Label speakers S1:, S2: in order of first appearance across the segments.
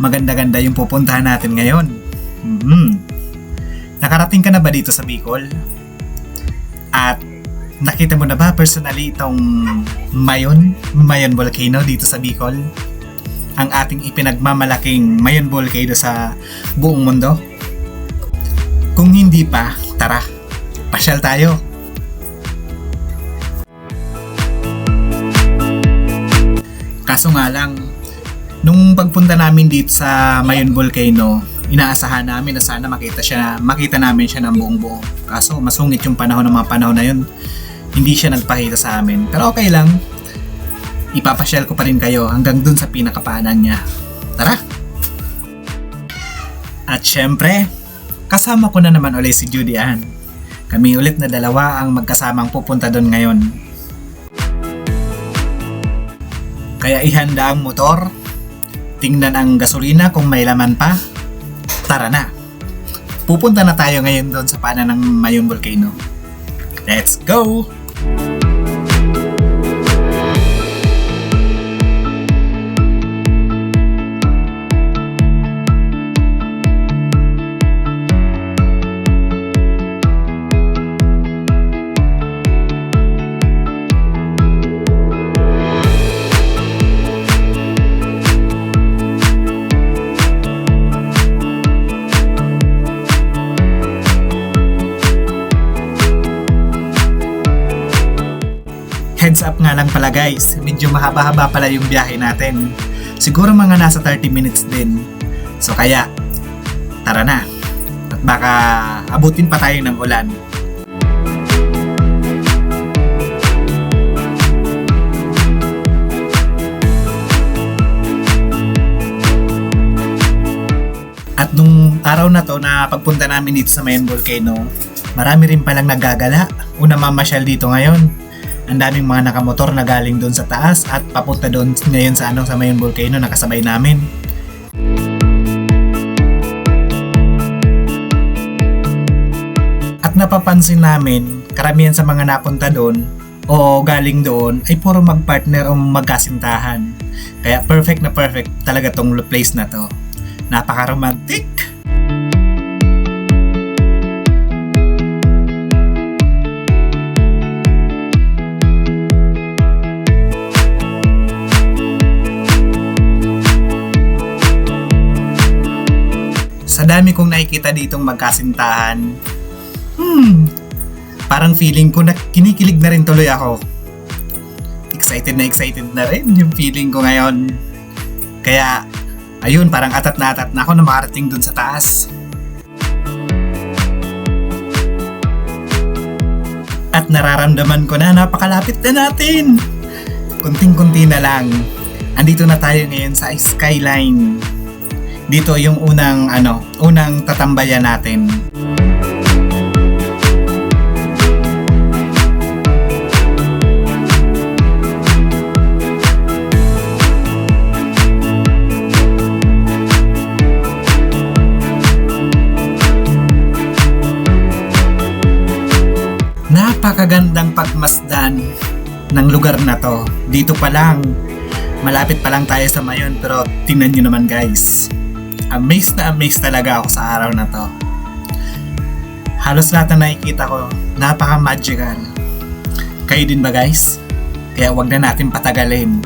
S1: maganda-ganda yung pupuntahan natin ngayon. Mhm. Nakarating ka na ba dito sa Bicol? At nakita mo na ba personally itong Mayon, Mayon Volcano dito sa Bicol? Ang ating ipinagmamalaking Mayon Volcano sa buong mundo? Kung hindi pa, tara, pasyal tayo. Kaso nga lang, nung pagpunta namin dito sa Mayon Volcano, inaasahan namin na sana makita siya, makita namin siya ng buong buo. Kaso masungit yung panahon ng mga panahon na yun. Hindi siya nagpakita sa amin. Pero okay lang. Ipapasyal ko pa rin kayo hanggang dun sa pinakapaanan niya. Tara! At syempre, kasama ko na naman ulit si Judy Ann. Kami ulit na dalawa ang magkasamang pupunta doon ngayon. Kaya ihanda ang motor, tingnan ang gasolina kung may laman pa. Tara na! Pupunta na tayo ngayon doon sa paanan ng Mayon Volcano. Let's go! Nga lang pala guys, medyo mahaba-haba pala yung biyahe natin. Siguro mga nasa 30 minutes din. So kaya, tara na. At baka abutin pa tayo ng ulan. At nung araw na to na pagpunta namin dito sa Mayon Volcano, marami rin palang nagagala. Una mamasyal dito ngayon ang daming mga nakamotor na galing doon sa taas at papunta doon ngayon sa ano sa Mayon Volcano nakasabay namin. At napapansin namin, karamihan sa mga napunta doon o galing doon ay puro magpartner o magkasintahan. Kaya perfect na perfect talaga tong place na to. Napaka-romantic! Dami kong nakikita ditong magkasintahan, hmm, parang feeling ko na kinikilig na rin tuloy ako. Excited na excited na rin yung feeling ko ngayon. Kaya, ayun, parang atat na atat na ako na makarating dun sa taas. At nararamdaman ko na napakalapit na natin. Kunting-kunti na lang. Andito na tayo ngayon sa skyline dito yung unang ano, unang tatambayan natin. Napakagandang pagmasdan ng lugar na to. Dito pa lang, malapit pa lang tayo sa Mayon pero tingnan nyo naman guys amazed na amazed talaga ako sa araw na to. Halos lahat na nakikita ko, napaka-magical. Kayo din ba guys? Kaya wag na natin patagalin.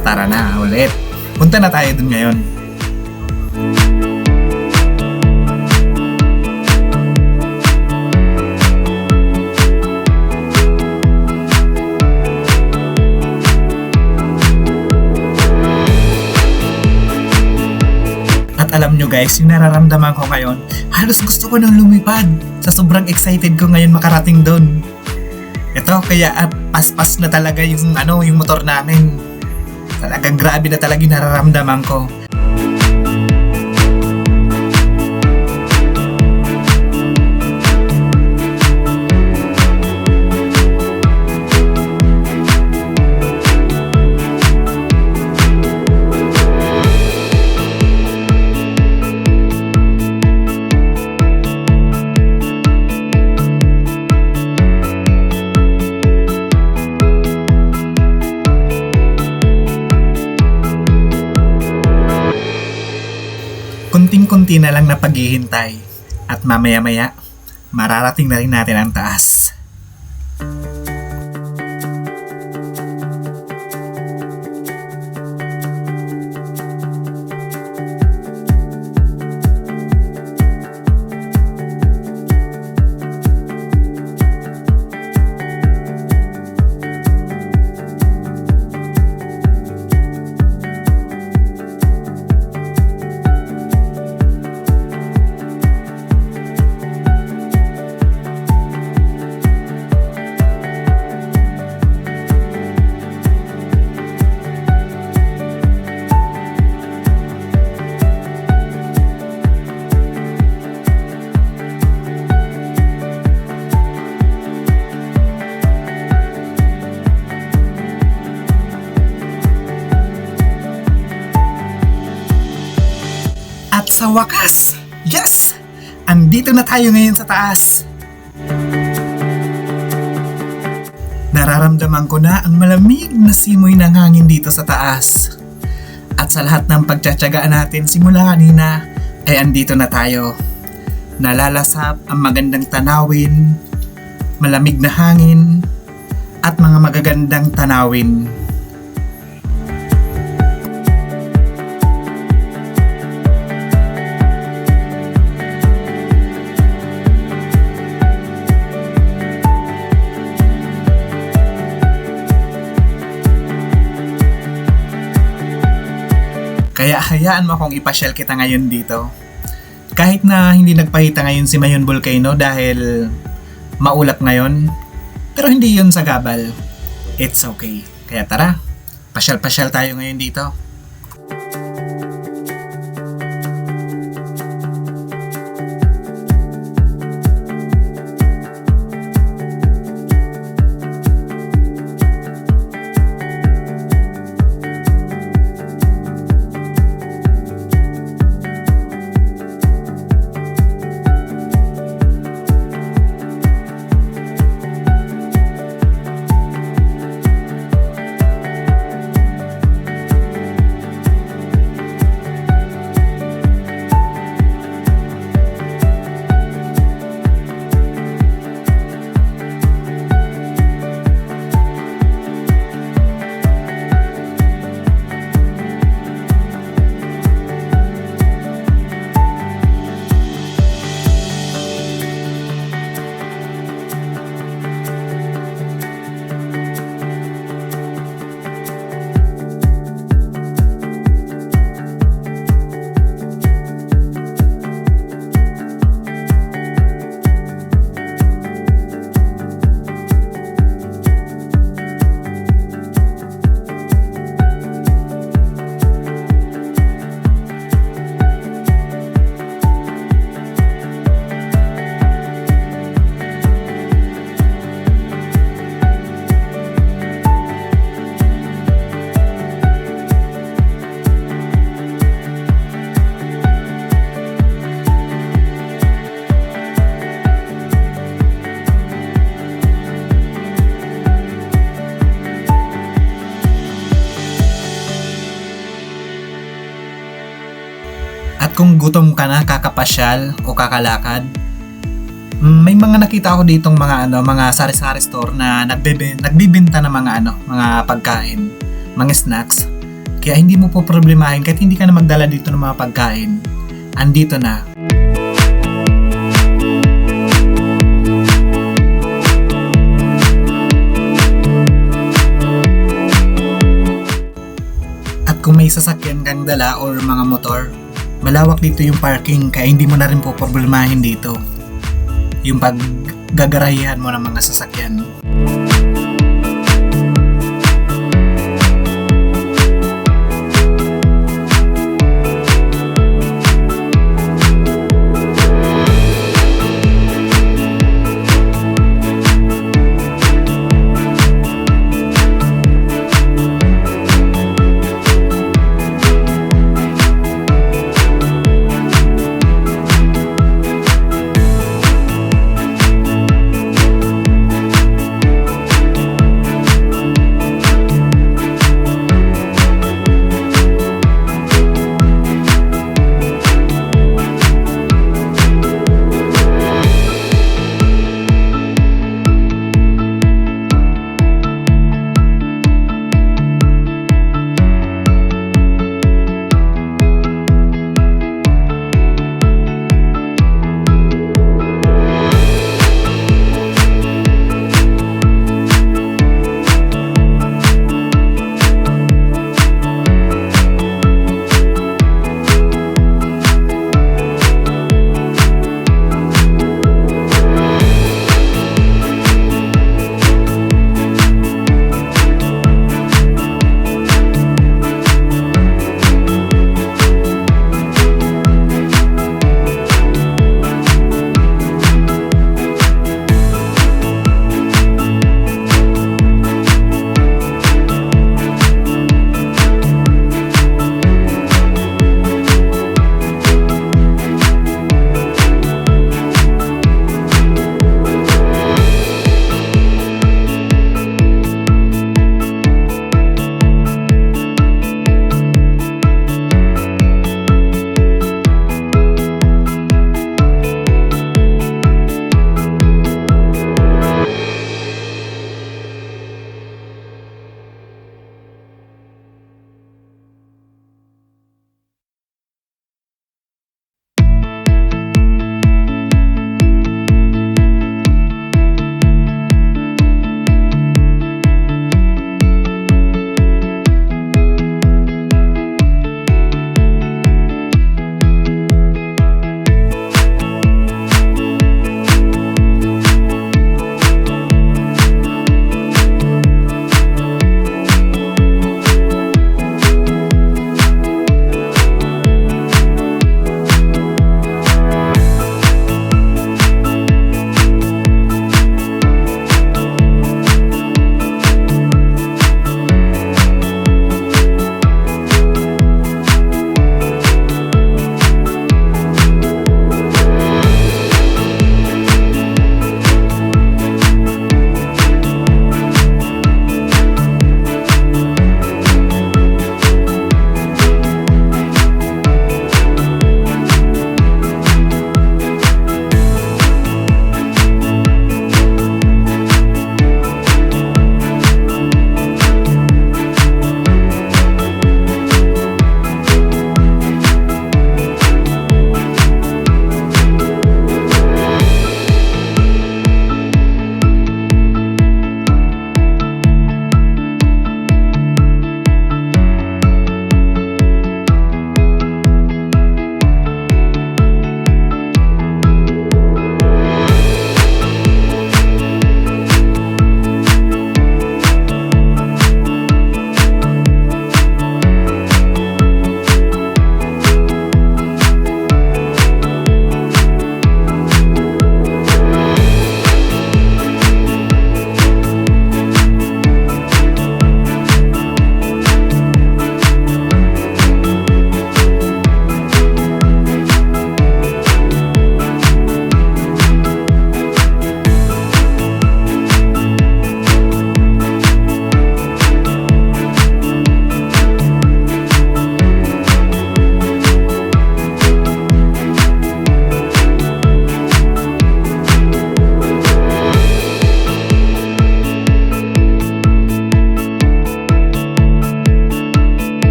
S1: Tara na ulit. Punta na tayo dun ngayon. At alam guys, yung nararamdaman ko ngayon, halos gusto ko nang lumipad. Sa sobrang excited ko ngayon makarating doon. Ito, kaya ah, paspas na talaga yung, ano, yung motor namin. Talagang grabe na talaga yung nararamdaman ko. Unti-unti na lang na paghihintay. At mamaya-maya, mararating na rin natin ang taas. Sa wakas, yes! Andito na tayo ngayon sa taas. Nararamdaman ko na ang malamig na simoy ng hangin dito sa taas. At sa lahat ng pagtsatsagaan natin simula kanina, ay andito na tayo. Nalalasap ang magandang tanawin, malamig na hangin, at mga magagandang tanawin. Kaya hayaan mo akong ipasyal kita ngayon dito. Kahit na hindi nagpahita ngayon si Mayon Volcano dahil maulap ngayon, pero hindi yun sa gabal. It's okay. Kaya tara, pasyal-pasyal tayo ngayon dito. Kung gutom ka na kakapasyal o kakalakad, mm, may mga nakita ako ditong mga ano, mga sari-sari store na nagbebe, nagbibenta ng mga ano, mga pagkain, mga snacks. Kaya hindi mo po problemahin kahit hindi ka na magdala dito ng mga pagkain. Andito na. At kung may sasakyan kang dala or mga motor, malawak dito yung parking kaya hindi mo na rin po problemahin dito. Yung paggagarahihan mo ng mga sasakyan.